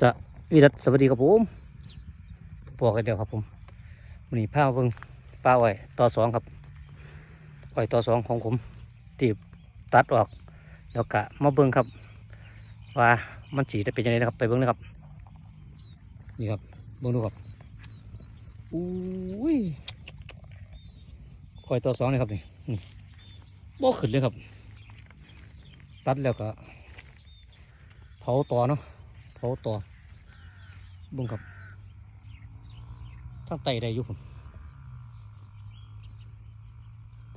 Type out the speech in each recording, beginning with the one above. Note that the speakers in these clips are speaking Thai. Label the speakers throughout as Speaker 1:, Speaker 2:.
Speaker 1: สวีดัสสวัสดีครับผมบอกกันเดียวครับผมวันนี้พามาเบิ่งปลาอ้อยต่อสองครับอ้อยต่อสองของผมตีบตัดออกแล้วกะมาเบิ่งครับ ว่ามันสีได้เป็นยังไงนะครับ ไปเบิ่งนะครับ นี่ครับเบิ่งดูครับอุ้ยอ้อยต่อสองเลยครับนี่นี่บ่ขึ้นเลยครับ ตัดแล้วก็เผาต่อเนาะ เผาต่อบุ้งครับทั้งไตได้อยู่ผม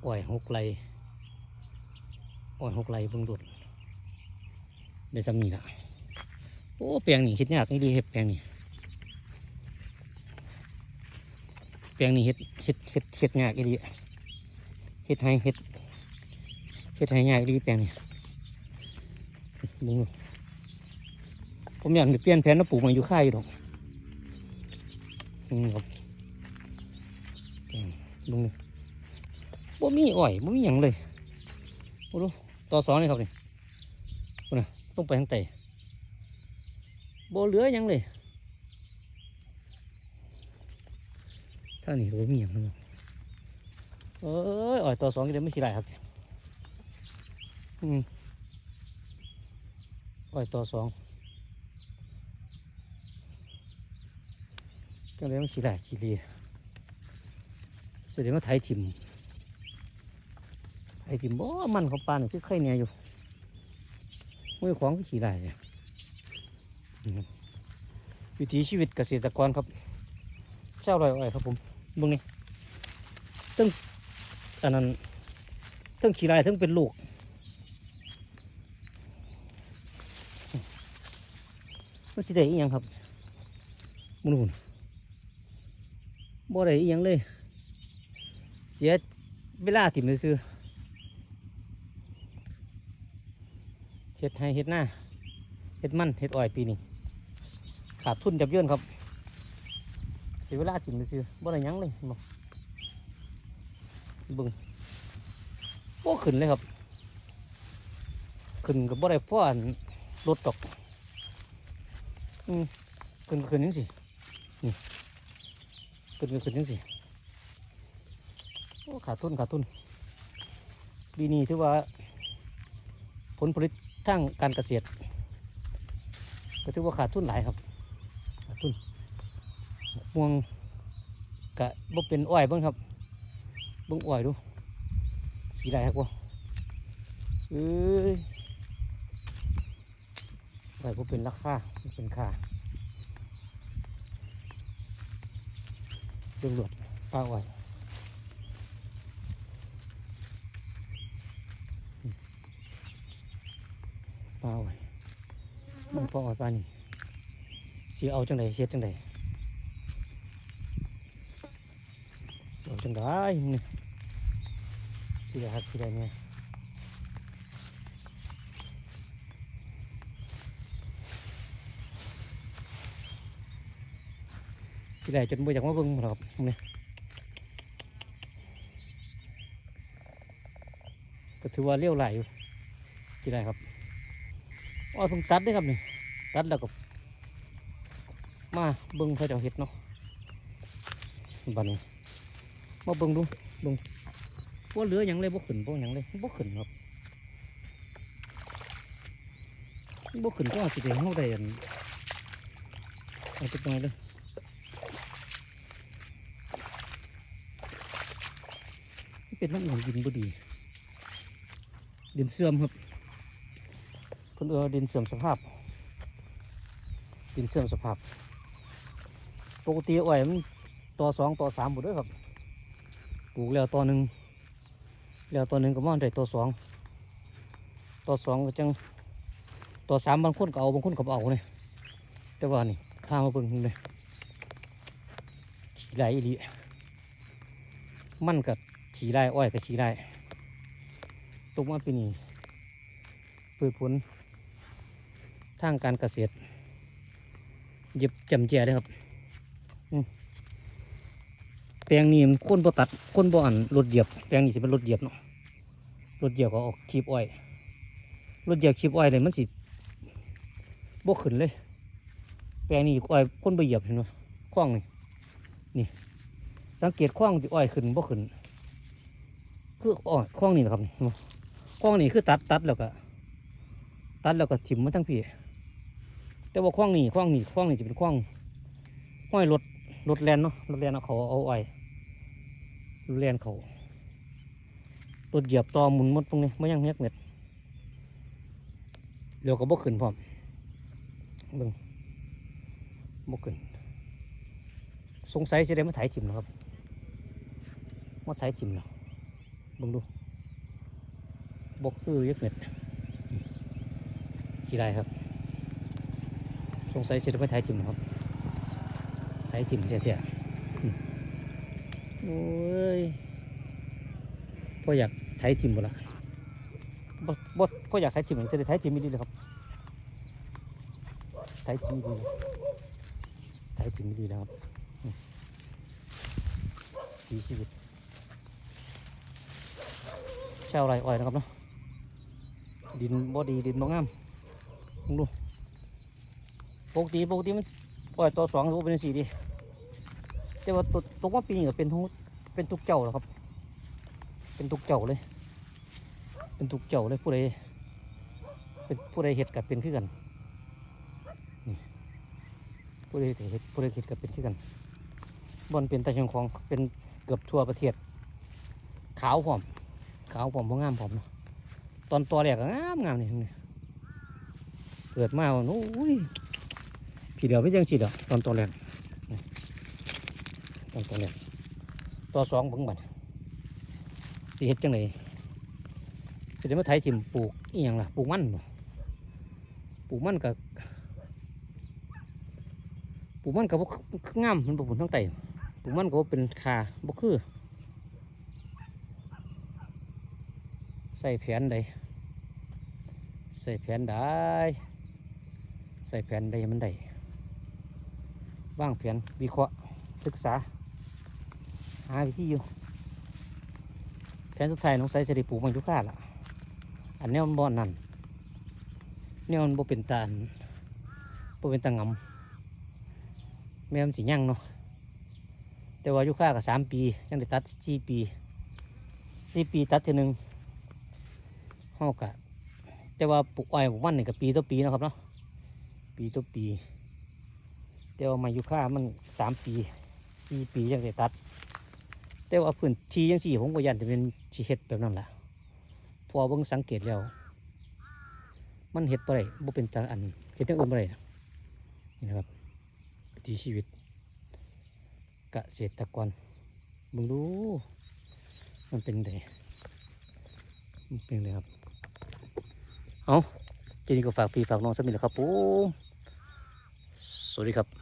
Speaker 1: อ่อยหกไหลอ่อยหกไหลเบิ่งดุดได้สำนีละโอ้แปลงนี่เฮ็ดยากนี่ดีเฮ็ดแปลงนี่แปลงนี่เฮ็ดเฮ็ดเฮ็ดเฮ็ดยากอีดีเฮ็ดให้เฮ็ดเฮ็ดให้ยากอีดีแปลงนี่บิ่งดู ผมอยากเปลี่ยนแผนแล้วปลูกมันอยู่ค่ายอยู่ดอกอืมครับอืมลุงนี่บ่มีอ้อยบ่มีหยังเลยโอ้ดูต่อสองนี่ครับนี่โอ้นะต้องไปทางใต้บ่เหลือยังเลยท่านี้ก็บ่มีหยังเลยเอ้ยอ้อยต่อสองนี่เดี๋ยวไม่ขี้ไรครับอืมอ้อยต่อสอง ก็เลยมันขี้หลายขี้เลียแสดงว่าไทยถิ่มไทยถิ่มบ่มันเขาปานนี่คือไข่เนี่ยอยู่มือของก็ขี้หลายเนี่ยวิถีชีวิตเกษตรกรครับเจ้าลอยอ้อยครับผมเบึงนี่ตั้งอันนั้นตั้งขี้หลายทั้งเป็นลูกมันสิได้อีหยังครับมึงนู่น บ่ได้อีหยังเลย เสียเวลาถิ่มซื้อเฮ็ดให้เฮ็ดหน้าเฮ็ดมันเฮ็ดอ้อยปีนี้ขาดทุนจับเยินครับ เสียเวลาถิ่มซื้อบ่ได้ยังเลยบ่เบิ่งโอ้ขึ้นเลยครับ ขึ้นกับบ่ได้พ่ออันรถตก อืมขึ้นก็ขึ้นยังสินี่ ขึ้นก็ขึ้นยังสิโอ้ขาดทุนขาดทุนปีนี้ถือว่า ผลผลิตทางการเกษตร ก็ถือว่าขาดทุนหลายครับขาดทุนม่วงกะบ่เป็นอ้อยบ้างครับบ้งอ้อยดูกี่ไรครับวะเอ้ยอ้อยบ่เป็นราคาบ่เป็นค่า ตำรวจป้าอ้อยป้าอ้อยมันป้าอ้อยซานี่สีเอาจังไดเสียจังไดเอาจังไดนี่ที่ได้ครับที่ได้เนี่ย ที่ได้จนบ่อยากมาเบิ่งหรอกครับนี่ก็ถือว่าเลี้ยวไหลอยู่ที่ไรครับอ๋อเพิ่งตัดด้วยครับนี่ตัดแล้วก็มาเบิ้งเขาจ้าเห็ดเนาะบันมาเบิ้งดูเบิ้งว่าเหลือหยังเลยบ่ขึ้นบ่หยังเลยบ่ขึ้นครับบ่ขึ้นก็อาจจะได้เฮาได้อันอาจักหน่อยเลย เป็นน้ำหนุนดินบดี ดินเสื่อมครับเพิ่นเออดินเสื่อมสภาพ ดินเสื่อมสภาพ ปกติอ้อยมันต่อสองต่อสามหมดเลยครับปลูกแล้วต่อหนึ่งแล้วต่อหนึ่งก็มันได้ต่อสองต่อสองก็จังต่อสามบางคนก็เอาบางคนก็เอาเลยแต่ว่านี่ข้ามาเบิ่งเลยขี่ไรอีหลีมันกับ ขี่ไรอ้อยกับขี่ไรตกมาปีนี้พืชผลทางการเกษตรเย็บจำแจเลยครับแปลงนี้มันคนบ่ตัดคนบ่อันรถเหยียบแปลงนี้สิเป็นรถเหยียบเนาะรถเหยียบก็ออกคีบอ้อยรถเหยียบคีบอ้อยเลยมันสิบ่ขึ้นเลย แปลงนี่อ้อยคนไปเหยียบเห็นไหมคว้างนี่นี่ สังเกตคว้างที่อ้อยขึ้นบ่ขึ้น คืออ้อยคว้างนี่นะครับคว้างนี่คือตัดตัดแล้วก็ตัดแล้วก็ถิ่มมาทั้งพี่แต่ว่าคว้างนี่คว้างนี่คว้างนี่จะเป็นคว้างห้อยรถรถแลนเนาะรถแลนเขาเอาอ้อยรถแลนเขารถเหยียบต่อหมุนมดตรงนี้ไม่ยังเฮ็ดเม็ดเดี๋ยวก็บ่ขึ้นพร้อมเบิ่งบ่ขึ้นสงสัยจะได้มาถ่ายถิ่มนะครับมาถ่ายถิ่มเนาะ บิ่งดูบกคือเย็บเม็ดกี่ไรครับ สงสัยจะได้มาถ่ายถิ่มครับถ่ายถิ่มเจ๊ๆอืมโอ้ยพ่ออยากถ่ายถิ่มหมดละบ่บ่พ่ออยากถ่ายถิ่มจะได้ถ่ายถิ่มไม่ดีเลยครับถ่ายถิ่มไม่ดีเลยถ่ายถิ่มไม่ดีแล้วครับสีชีวิต วไรอ้อยนะครับเนาะดินบ่ดีดินบ่งามลองดูปกติปกติมันอ้อยตัวสองถือว่าเป็นสีดีแต่ว่าตัวตัวว่าปีนี้ก็เป็นทุกเป็นทุกเจ้าแล้วครับ เป็นทุกเจ้าเลย เป็นทุกเจ้าเลยผู้ใดเป็นผู้ใดเห็ดกับเป็นขึ้นกันนี่ผู้ใดเห็ดผู้ใดเห็ดกับเป็นขึ้นกันบอนเป็นตะเชียงของเป็นเกือบทั่วประเทศขาวผอม ขาวผมพองามผมนะตอนตัวแรกก็งามงามนี่เกิดมาโอ้ยพี่เดียวไม่ยังสิเดียวตอนตัวแรกตอนตัวแรกตัวสองเบิ่งบัดสิเฮ็ดจังไดสิได้มาไถถิ่มปลูกอีหยังล่ะปลูกมันปลูกมันกับปลูกมันกับบ่งามมันบ่ผลทั้งไตปลูกมันก็บ่เป็นคาบ่คือ ส่แผนใดใส่แผนได้ใส่แผนใดให้มันได้วางแผนวิเคราะห์ศึกษา หาวิธีอยู่แผนสุดท้ายน้องใส่จะได้ปลูกมันยุค่าล่ะอันนี้มันบ่อนั่นเนี่ยมันบ่เป็นตานบ่เป็นตางำแม่มันสิยั่งเนาะแต่ว่าอยุค่ากับสามปียังได้ตัดสี่ปีสี่ปีตัดทีหนึ่ง เฮากะแต่ว่าปลูกอ้อยปลูกมันหนี่งกับปีต่อปีนะครับเนาะปีต่อปี แต่ว่ามาอยุค่ามันสามปีสี่ปียังได้ตัด แต่ว่าพื้นที่ยังสี่ผมก็ยันจะเป็นชีเฮ็ดแบบนั้นแหละพอเบิ่งสังเกตแล้ว มันเฮ็ดบ่ได้บ่เป็นตาอันเฮ็ดอย่างอื่นบ่ได้นะนี่นะครับวิถีชีวิตกเกษตรกรมึงดูมันเป็นไงมันเป็นเลยครับ เอาทีนี้ก็ฝากพี่ฝากน้องสมิธแหละครับผมสวัสดีครับ